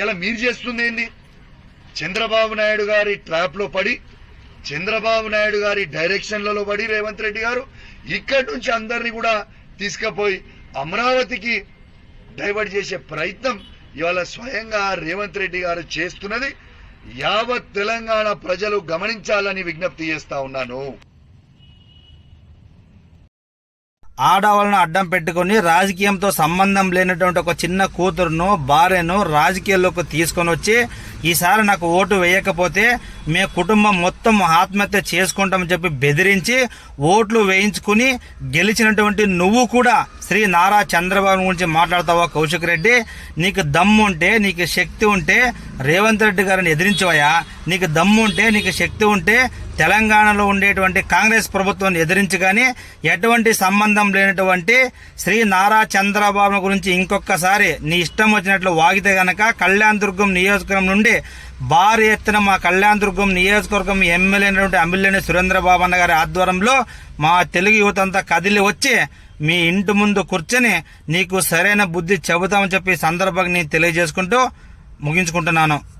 ఇలా మీరు చేస్తుంది ఏంది? చంద్రబాబు నాయుడు గారి ట్రాప్లో పడి చంద్రబాబు నాయుడు గారి డైరెక్షన్లలో పడి రేవంత్ రెడ్డి గారు ఇక్కడి నుంచి అందరినీ కూడా తీసుకుపోయి అమరావతికి డైవర్ట్ చేసే ప్రయత్నం ఇవాళ స్వయంగా రేవంత్ రెడ్డి గారు చేస్తున్నది. యావత్ తెలంగాణ ప్రజలు గమనించాలని విజ్ఞప్తి చేస్తా ఉన్నాను. ఆడవాళ్ళను అడ్డం పెట్టుకుని రాజకీయంతో సంబంధం లేనటువంటి ఒక చిన్న కూతురును భార్యను రాజకీయాల్లోకి తీసుకొని వచ్చి ఈసారి నాకు ఓటు వేయకపోతే మీ కుటుంబం మొత్తం ఆత్మహత్య చేసుకుంటామని చెప్పి బెదిరించి ఓట్లు వేయించుకుని గెలిచినటువంటి నువ్వు కూడా శ్రీ నారా చంద్రబాబు గురించి మాట్లాడతావా కౌశిక్ రెడ్డి? నీకు దమ్ము ఉంటే నీకు శక్తి ఉంటే రేవంత్ రెడ్డి గారిని ఎదిరించవయా నీకు దమ్ము ఉంటే నీకు శక్తి ఉంటే తెలంగాణలో ఉండేటువంటి కాంగ్రెస్ ప్రభుత్వాన్ని ఎదిరించి కానీ ఎటువంటి సంబంధం లేనటువంటి శ్రీ నారా చంద్రబాబు గురించి ఇంకొకసారి నీ ఇష్టం వచ్చినట్లు వాగితే గనక కళ్యాణ్ దుర్గం నియోజకవర్గం నుండి భారీ ఎత్తున మా కళ్యాణ్ దుర్గం నియోజకవర్గం ఎమ్మెల్యే అయినటువంటి అమ్మిల్లేని సురేంద్రబాబు అన్న గారి ఆధ్వర్యంలో మా తెలుగు యువత అంతా కదిలి వచ్చి మీ ఇంటి ముందు కూర్చొని నీకు సరైన బుద్ధి చెబుతామని చెప్పి సందర్భాన్ని సందర్భంగా నేను తెలియజేసుకుంటూ ముగించుకుంటున్నాను.